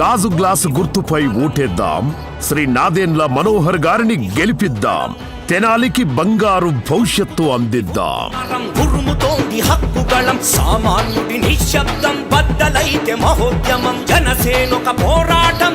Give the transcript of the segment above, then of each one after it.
గాజు గ్లాసు గుర్తుపై ఓటేద్దాం. శ్రీ నాదెండ్ల మనోహర్ గారిని గెలిపిద్దాం. తెనాలికి బంగారు భవిష్యత్తు అందిద్దాం. నరం ఉరుముతోంది హక్కుగళం సామాన్యుడి నిశ్శబ్దం బద్దలైతే మహోద్యమం జనసేనొక పోరాటం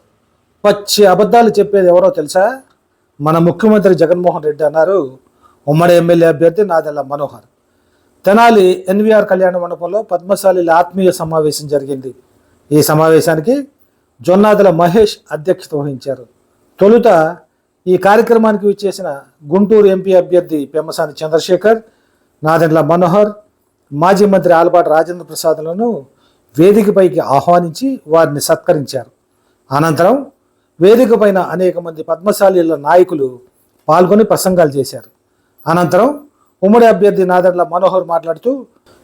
పచ్చి అబద్ధాలు చెప్పేది ఎవరో తెలుసా? మన ముఖ్యమంత్రి జగన్మోహన్ రెడ్డి అన్నారు ఉమ్మడి ఎమ్మెల్యే అభ్యర్థి నాదెల్ల మనోహర్. తెనాలి ఎన్వీఆర్ కళ్యాణ మండపంలో పద్మశాలిల ఆత్మీయ సమావేశం జరిగింది. ఈ సమావేశానికి జొన్నాదుల మహేష్ అధ్యక్షత వహించారు. తొలుత ఈ కార్యక్రమానికి విచ్చేసిన గుంటూరు ఎంపీ అభ్యర్థి పెమ్మసాని చంద్రశేఖర్ నాదెండ్ల మనోహర్ మాజీ మంత్రి ఆలపాటి రాజేంద్ర ప్రసాద్లను వేదికపైకి ఆహ్వానించి వారిని సత్కరించారు. అనంతరం వేదిక పైన అనేక మంది పద్మశాలీల నాయకులు పాల్గొని ప్రసంగాలు చేశారు. అనంతరం ఉమ్మడి అభ్యర్థి నాదర్ల మనోహర్ మాట్లాడుతూ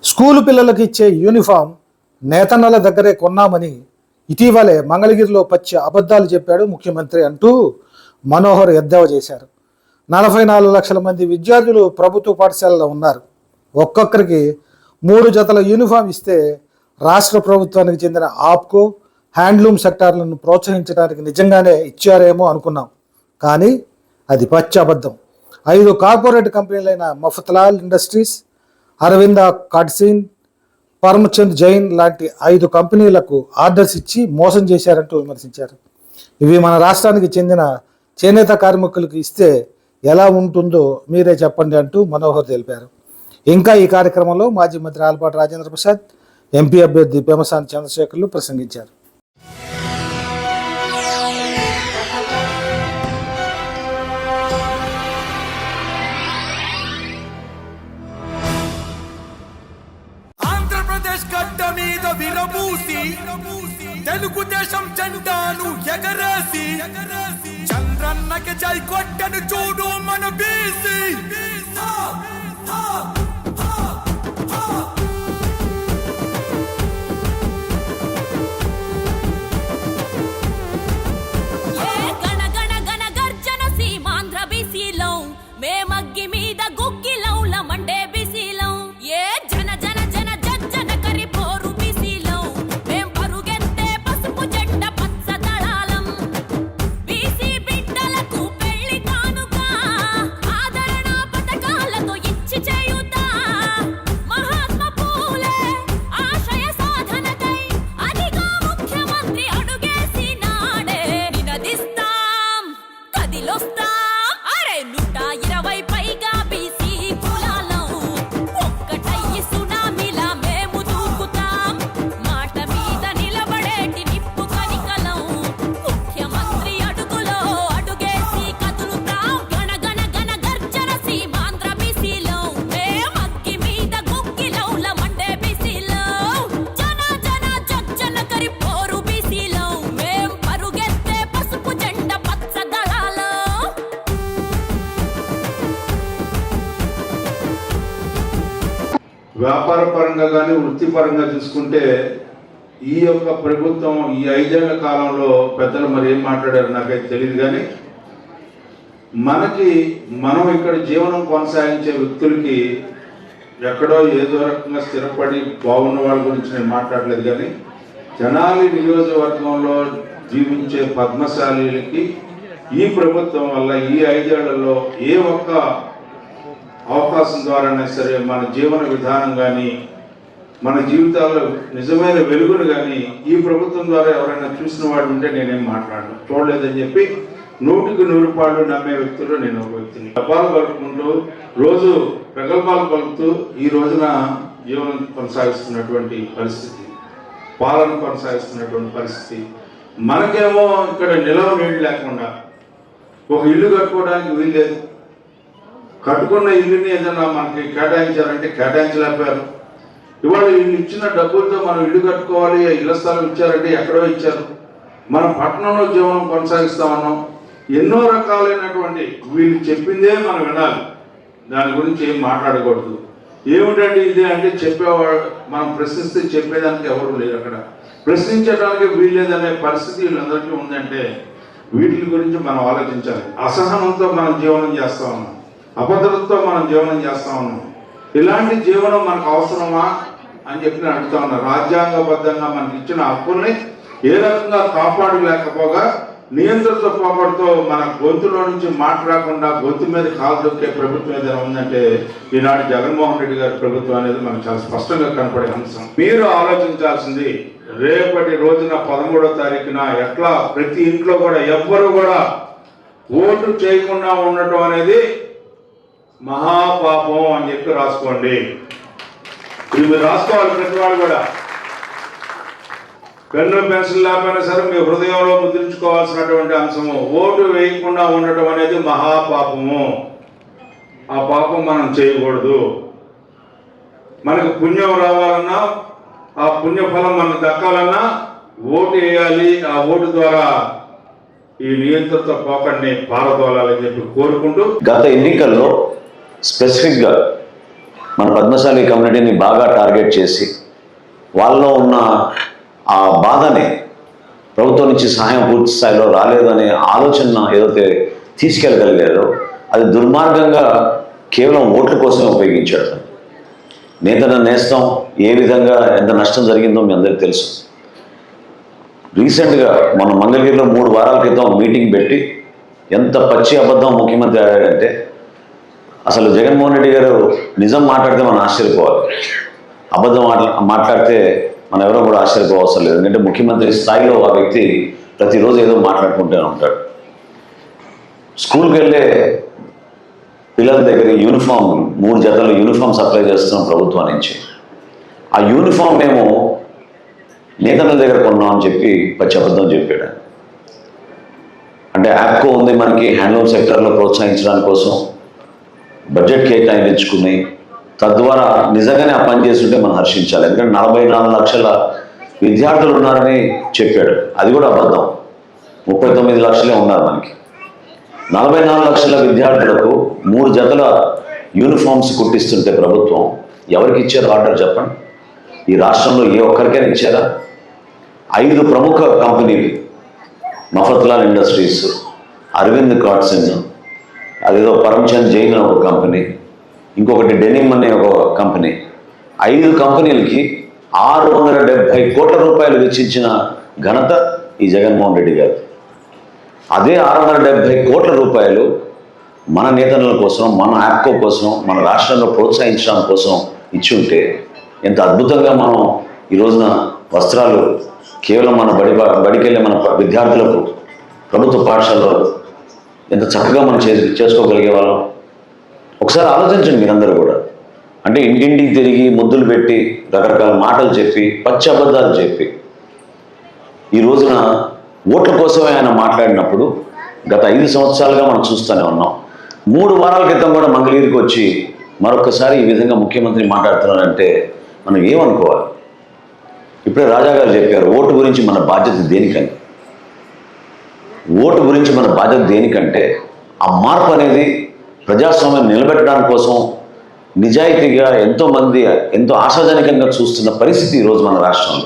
స్కూలు పిల్లలకు ఇచ్చే యూనిఫామ్ నేతన్నల దగ్గరే కొన్నామని ఇటీవలే మంగళగిరిలో పచ్చి అబద్ధాలు చెప్పాడు ముఖ్యమంత్రి అంటూ మనోహర్ ఎద్దేవా చేశారు. నలభై నాలుగు లక్షల మంది విద్యార్థులు ప్రభుత్వ పాఠశాలలో ఉన్నారు. ఒక్కొక్కరికి మూడు జతల యూనిఫామ్ ఇస్తే రాష్ట్ర ప్రభుత్వానికి చెందిన ఆప్కో హ్యాండ్లూమ్ సెక్టార్లను ప్రోత్సహించడానికి నిజంగానే ఇచ్చారేమో అనుకున్నాం. కానీ అది పచ్చబద్ధం ఐదు కార్పొరేట్ కంపెనీలైన మఫత్లాల్ ఇండస్ట్రీస్ అరవింద కాట్సీన్ పరమచంద్ జైన్ లాంటి ఐదు కంపెనీలకు ఆర్డర్స్ ఇచ్చి మోసం చేశారంటూ విమర్శించారు. ఇవి మన రాష్ట్రానికి చెందిన చేనేత కార్మికులకు ఇస్తే ఎలా ఉంటుందో మీరే చెప్పండి అంటూ మనోహర్ తెలిపారు. ఇంకా ఈ కార్యక్రమంలో మాజీ మంత్రి ఆలపాటి రాజేంద్ర ప్రసాద్ ఎంపీ అభ్యర్థి పేమసాని చంద్రశేఖర్లు ప్రసంగించారు. తెలుగుదేశం జెండాను ఎగరేసి. చంద్రన్నకి జై కొట్టను చూడు మన బీసీ. వ్యాపార పరంగా కానీ వృత్తిపరంగా చూసుకుంటే ఈ యొక్క ప్రభుత్వం ఈ ఐదేళ్ళ కాలంలో పెద్దలు మరి ఏం మాట్లాడారు నాకైతే తెలియదు కానీ మనకి మనం ఇక్కడ జీవనం కొనసాగించే వ్యక్తులకి ఎక్కడో ఏదో రకంగా స్థిరపడి బాగున్న వాళ్ళ గురించి నేను మాట్లాడలేదు కానీ జనాలి నియోజకవర్గంలో జీవించే పద్మశాలీలకి ఈ ప్రభుత్వం వల్ల ఈ ఐదేళ్ళలో ఏ ఒక్క అవకాశం ద్వారానే సరే మన జీవన విధానం కానీ మన జీవితాల్లో నిజమైన వెలుగును కానీ ఈ ప్రభుత్వం ద్వారా ఎవరైనా చూసిన వాడు ఉంటే నేనేం మాట్లాడను. చూడలేదని చెప్పి నూటికి నూరు పాళ్ళు నమ్మే వ్యక్తులు నేను ఒక వ్యక్తిని. డబ్బాలు పలుకుంటూ రోజు ప్రగల్భాలు పలుకుతూ ఈ రోజున జీవనం కొనసాగిస్తున్నటువంటి పరిస్థితి పాలన కొనసాగిస్తున్నటువంటి పరిస్థితి. మనకేమో ఇక్కడ నిలవ నీళ్ళు లేకుండా ఒక ఇల్లు కట్టుకోవడానికి వీల్లేదు. కట్టుకున్న ఇల్లుని ఏదైనా మనకి కేటాయించారంటే కేటాయించలేకపోయారు. ఇవాళ వీళ్ళు ఇచ్చిన డబ్బులతో మనం ఇల్లు కట్టుకోవాలి ఇళ్ళ స్థలం ఇచ్చారంటే ఎక్కడో ఇచ్చారు. మనం పట్టణంలో జీవనం కొనసాగిస్తా ఉన్నాం ఎన్నో రకాలైనటువంటి వీళ్ళు చెప్పిందే మనం వినాలి. దాని గురించి ఏం మాట్లాడకూడదు. ఏమిటండి ఇది అంటే చెప్పేవాడు మనం ప్రశ్నిస్తే చెప్పేదానికి ఎవరు లేరు అక్కడ. ప్రశ్నించడానికి వీల్లేదనే పరిస్థితి వీళ్ళందరికీ ఉందంటే వీటి గురించి మనం ఆలోచించాలి. అసహనంతో మనం జీవనం చేస్తా ఉన్నాం. అభద్రతతో మనం జీవనం చేస్తా ఉన్నాం. ఇలాంటి జీవనం మనకు అవసరమా అని చెప్పి నేను అడుగుతా ఉన్నా. రాజ్యాంగబద్ధంగా మనకి ఇచ్చిన హక్కుల్ని ఏ రకంగా కాపాడలేకపోగా నియంత్రిత పోకడతో మన గొంతులో నుంచి మాట్లాడకుండా గొంతు మీద కాలు దొక్కే ప్రభుత్వం ఏదైనా ఉందంటే ఈనాడు జగన్మోహన్ రెడ్డి గారి ప్రభుత్వం అనేది మనకు చాలా స్పష్టంగా కనపడే అంశం. మీరు ఆలోచించాల్సింది రేపటి రోజున పదమూడో తారీఖున ఎట్లా ప్రతి ఇంట్లో కూడా ఎవ్వరు కూడా ఓటు చేయకుండా ఉండటం అనేది మహాపాపం అని చెప్పి రాసుకోండి. ఇది మీరు రాసుకోవాలి ప్రతి వాళ్ళు కూడా. పెన్ను పెన్సిల్ లేకపోయినా సరే మీ హృదయంలో ముద్రించుకోవాల్సినటువంటి అంశము ఓటు వేయకుండా ఉండటం అనేది మహాపాపము. ఆ పాపం మనం చేయకూడదు. మనకు పుణ్యం రావాలన్నా ఆ పుణ్యఫలం మనకు దక్కాలన్నా ఓటు వేయాలి. ఆ ఓటు ద్వారా ఈ నియంత్రిత పోకడిని పారదోలాలని చెప్పి కోరుకుంటూ గత ఎన్నికల్లో స్పెసిఫిక్గా మన పద్మశాలి కమ్యూనిటీని బాగా టార్గెట్ చేసి వాళ్ళలో ఉన్న ఆ బాధని ప్రభుత్వం నుంచి సహాయం పూర్తి స్థాయిలో రాలేదనే ఆలోచన ఏదైతే తీసుకెళ్ళగలిగారో అది దుర్మార్గంగా కేవలం ఓట్ల కోసమే ఉపయోగించాడు నేతన నేస్తం ఏ విధంగా ఎంత నష్టం జరిగిందో మీ అందరికీ తెలుసు. రీసెంట్గా మన మంగళగిరిలో మూడు వారాల క్రితం మీటింగ్ పెట్టి ఎంత పచ్చి అబద్ధం ముఖ్యమంత్రి ఆడాడంటే అసలు జగన్మోహన్ రెడ్డి గారు నిజం మాట్లాడితే మనం ఆశ్చర్యపోవాలి. అబద్ధం మాట్లా మాట్లాడితే మనం ఎవరో కూడా ఆశ్చర్యపోవసరం లేదు. ఎందుకంటే ముఖ్యమంత్రి స్థాయిలో ఆ వ్యక్తి ప్రతిరోజు ఏదో మాట్లాడుకుంటూనే ఉంటాడు. స్కూల్కి వెళ్ళే పిల్లల దగ్గర యూనిఫామ్ మూడు జతలు యూనిఫామ్ సప్లై చేస్తున్నాం ప్రభుత్వం నుంచి. ఆ యూనిఫామ్ మేము నేతల దగ్గర కొన్నాం అని చెప్పి పచ్చి అబద్ధం చెప్పాడు. అంటే యాప్కో ఉంది మనకి హ్యాండ్లూమ్ సెక్టర్లో ప్రోత్సహించడానికి కోసం. బడ్జెట్ కేటాయించుకుని తద్వారా నిజంగానే ఆ పని చేస్తుంటే మనం హర్షించాలి. ఎందుకంటే నలభై నాలుగు లక్షల విద్యార్థులు ఉన్నారని చెప్పాడు. అది కూడా అబద్ధం. ముప్పై తొమ్మిది లక్షలే ఉన్నారు మనకి. నలభై నాలుగు లక్షల విద్యార్థులకు మూడు జతల యూనిఫామ్స్ కుట్టిస్తుంటే ప్రభుత్వం ఎవరికి ఇచ్చారు ఆర్డర్ చెప్పండి? ఈ రాష్ట్రంలో ఏ ఒక్కరికైనా ఇచ్చారా? ఐదు ప్రముఖ కంపెనీలు మఫత్లాల్ ఇండస్ట్రీస్ అరవింద్ కాట్సన్ అదేదో పరమ్చంద్ జైన్ ఒక కంపెనీ ఇంకొకటి డెనిమ్ అనే ఒక కంపెనీ. ఐదు కంపెనీలకి ఆరు వందల డెబ్బై కోట్ల రూపాయలు వెచ్చించిన ఘనత ఈ జగన్మోహన్ రెడ్డి గారు. అదే ఆరు వందల డెబ్బై కోట్ల రూపాయలు మన నేతల కోసం మన యాప్కో కోసం మన రాష్ట్రంలో ప్రోత్సహించడం కోసం ఇచ్చి ఉంటే ఎంత అద్భుతంగా మనం ఈ రోజున వస్త్రాలు కేవలం మన బడి బడికెళ్ళే మన విద్యార్థులకు ప్రభుత్వ పాఠశాలలో ఎంత చక్కగా మనం చేసి చేసుకోగలిగే వాళ్ళం? ఒకసారి ఆలోచించండి మీరందరూ కూడా. అంటే ఇంటింటికి తిరిగి ముద్దులు పెట్టి రకరకాల మాటలు చెప్పి పచ్చి అబద్ధాలు చెప్పి. ఈ రోజున ఓట్ల కోసమే ఆయన మాట్లాడినప్పుడు గత ఐదు సంవత్సరాలుగా మనం చూస్తూనే ఉన్నాం. మూడు వారాల క్రితం కూడా మంగళగిరికి వచ్చి మరొకసారి ఈ విధంగా ముఖ్యమంత్రి మాట్లాడుతున్నారంటే మనం ఏమనుకోవాలి? ఇప్పుడే రాజా గారు చెప్పారు ఓటు గురించి మన బాధ్యత దేనికని? ఓటు గురించి మన బాధ్యత దేనికంటే ఆ మార్పు అనేది ప్రజాస్వామ్యం నిలబెట్టడానికి కోసం నిజాయితీగా ఎంతోమంది ఎంతో ఆశాజనకంగా చూస్తున్న పరిస్థితి ఈరోజు మన రాష్ట్రంలో.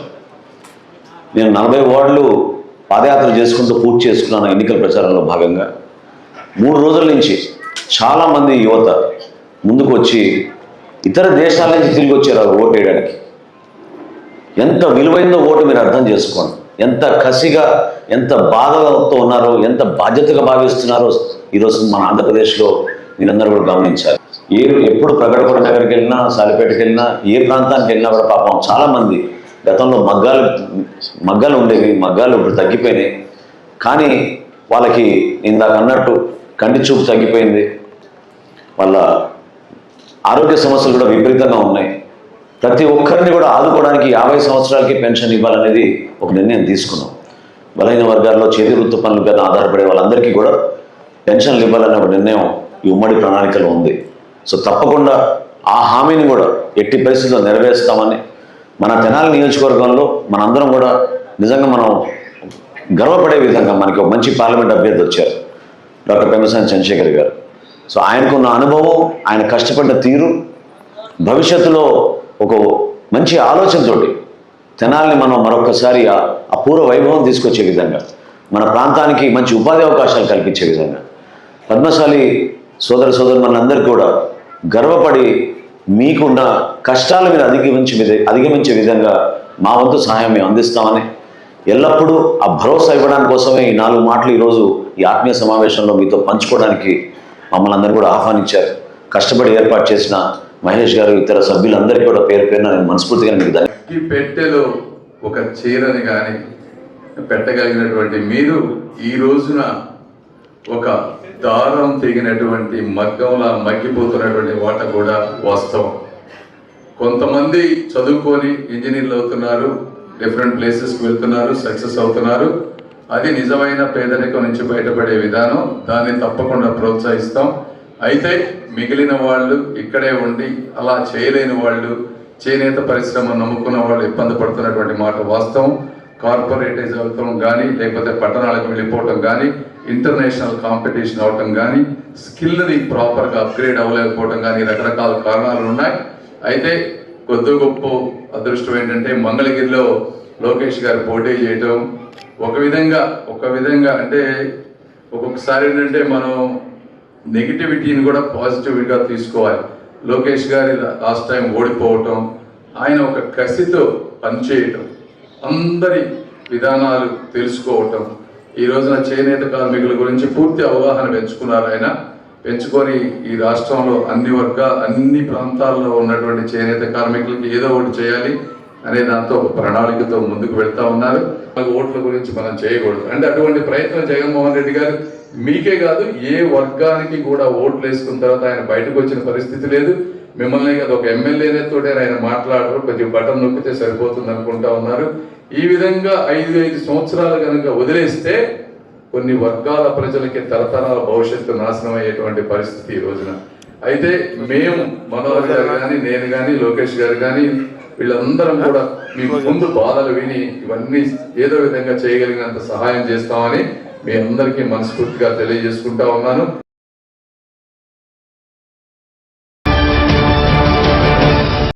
నేను నలభై వార్డులు పాదయాత్ర చేసుకుంటూ పూర్తి చేసుకున్నాను ఎన్నికల ప్రచారంలో భాగంగా. మూడు రోజుల నుంచి చాలామంది యువత ముందుకు వచ్చి ఇతర దేశాల నుంచి తిరిగి వచ్చారు ఓటు వేయడానికి. ఎంత విలువైందో ఓటు మీరు అర్థం చేసుకోండి. ఎంత కసిగా ఎంత బాధతో ఉన్నారో ఎంత బాధ్యతగా భావిస్తున్నారో ఈరోజు మన ఆంధ్రప్రదేశ్లో మీరందరూ కూడా గమనించాలి. ఏ ఎప్పుడు ప్రగడపడ దగ్గరికి వెళ్ళినా సాలిపేటకి వెళ్ళినా ఏ ప్రాంతానికి వెళ్ళినా కూడా పాపం చాలామంది గతంలో మగ్గాలు మగ్గాలు ఉండేవి మగ్గాలు ఇప్పుడు తగ్గిపోయినాయి. కానీ వాళ్ళకి ఇందాక అన్నట్టు కంటి చూపు తగ్గిపోయింది. వాళ్ళ ఆరోగ్య సమస్యలు కూడా విపరీతంగా ఉన్నాయి. ప్రతి ఒక్కరిని కూడా ఆదుకోవడానికి యాభై సంవత్సరాలకి పెన్షన్ ఇవ్వాలనేది ఒక నిర్ణయం తీసుకున్నాం. బలహీన వర్గాల్లో చేతి వృత్తి పనుల పైన ఆధారపడే వాళ్ళందరికీ కూడా పెన్షన్లు ఇవ్వాలనే ఒక నిర్ణయం ఈ ఉమ్మడి ప్రణాళికలో ఉంది. సో తప్పకుండా ఆ హామీని కూడా ఎట్టి పరిస్థితుల్లో నెరవేరుస్తామని మన తెనాలి నియోజకవర్గంలో మనందరం కూడా నిజంగా మనం గర్వపడే విధంగా మనకి ఒక మంచి పార్లమెంట్ అభ్యర్థి వచ్చారు. డాక్టర్ పెమ్మసాని చంద్రశేఖర్ గారు. సో ఆయనకున్న అనుభవం ఆయన కష్టపడ్డ తీరు భవిష్యత్తులో ఒక మంచి ఆలోచనతోటి తెనాల్ని మనం మరొకసారి ఆ అపూర్వ వైభవం తీసుకొచ్చే విధంగా మన ప్రాంతానికి మంచి ఉపాధి అవకాశాలు కల్పించే విధంగా పద్మశాలి సోదర సోదరులందరికీ కూడా గర్వపడి మీకున్న కష్టాలు మీద అధిగమించే విధ అధిగమించే విధంగా మా వంతు సహాయం మేము అందిస్తామని ఎల్లప్పుడూ ఆ భరోసా ఇవ్వడానికి కోసమే ఈ నాలుగు మాటలు ఈరోజు ఈ ఆత్మీయ సమావేశంలో మీతో పంచుకోవడానికి మమ్మల్ని అందరూ కూడా ఆహ్వానించారు. కష్టపడి ఏర్పాటు చేసిన మహేష్ గారు ఇతర సభ్యులందరికీ కూడా పేరు పేరున నేను మనస్ఫూర్తిగా మీకు దానికి ఈ పెట్టెలో ఒక చీరని కానీ పెట్టగలిగినటువంటి మీరు ఈ రోజున ఒక దారం తెగినటువంటి మగ్గంలా మగ్గిపోతున్నటువంటి వాట కూడా వాస్తవం. కొంతమంది చదువుకొని ఇంజనీర్లు అవుతున్నారు డిఫరెంట్ ప్లేసెస్కి వెళ్తున్నారు సక్సెస్ అవుతున్నారు. అది నిజమైన పేదరికం నుంచి బయటపడే విధానం. దాన్ని తప్పకుండా ప్రోత్సహిస్తాం. అయితే మిగిలిన వాళ్ళు ఇక్కడే ఉండి అలా చేయలేని వాళ్ళు చేనేత పరిశ్రమ నమ్ముకున్న వాళ్ళు ఇబ్బంది పడుతున్నటువంటి మాట వాస్తవం. కార్పొరేటైజ్ అవటం కానీ లేకపోతే పట్టణాలకు వెళ్ళిపోవటం కానీ ఇంటర్నేషనల్ కాంపిటీషన్ అవటం కానీ స్కిల్ని ప్రాపర్గా అప్గ్రేడ్ అవ్వలేకపోవటం కానీ రకరకాల కారణాలు ఉన్నాయి. అయితే కొద్ది గొప్ప అదృష్టం ఏంటంటే మంగళగిరిలో లోకేష్ గారు పోటీ చేయటం. ఒక విధంగా ఒక విధంగా అంటే ఒక్కొక్కసారి ఏంటంటే మనం నెగిటివిటీని కూడా పాజిటివ్గా తీసుకోవాలి. లోకేష్ గారి లాస్ట్ టైం ఓడిపోవటం ఆయన ఒక కసితో పనిచేయటం అందరి విధానాలు తెలుసుకోవటం ఈ రోజున చేనేత కార్మికుల గురించి పూర్తి అవగాహన పెంచుకున్నారు ఆయన. పెంచుకొని ఈ రాష్ట్రంలో అన్ని వర్గ అన్ని ప్రాంతాల్లో ఉన్నటువంటి చేనేత కార్మికులకి ఏదో ఒకటి చేయాలి అనే దాంతో ఒక ప్రణాళికతో ముందుకు వెళ్తా ఉన్నారు. ఓట్ల గురించి మనం చేయకూడదు. అంటే అటువంటి ప్రయత్నం జగన్మోహన్ రెడ్డి గారు మీకే కాదు ఏ వర్గానికి కూడా ఓట్లు వేసుకున్న తర్వాత ఆయన బయటకు వచ్చిన పరిస్థితి లేదు. మిమ్మల్ని అది ఒక ఎమ్మెల్యేనే తోటే ఆయన మాట్లాడరు కొంచెం బటన్ నొక్కితే సరిపోతుంది అనుకుంటా ఉన్నారు. ఈ విధంగా ఐదు ఐదు సంవత్సరాలు కనుక వదిలేస్తే కొన్ని వర్గాల ప్రజలకి తరతరాల భవిష్యత్తు నాశనం అయ్యేటువంటి పరిస్థితి ఈ రోజున. అయితే మేము మనోహర్ గారు కానీ నేను కానీ లోకేష్ గారు కానీ వీళ్ళందరం కూడా మీ ముందు బాధలు విని ఇవన్నీ ఏదో విధంగా చేయగలిగినంత సహాయం చేస్తామని మీ అందరికీ మనస్ఫూర్తిగా తెలియజేసుకుంటా ఉన్నాను.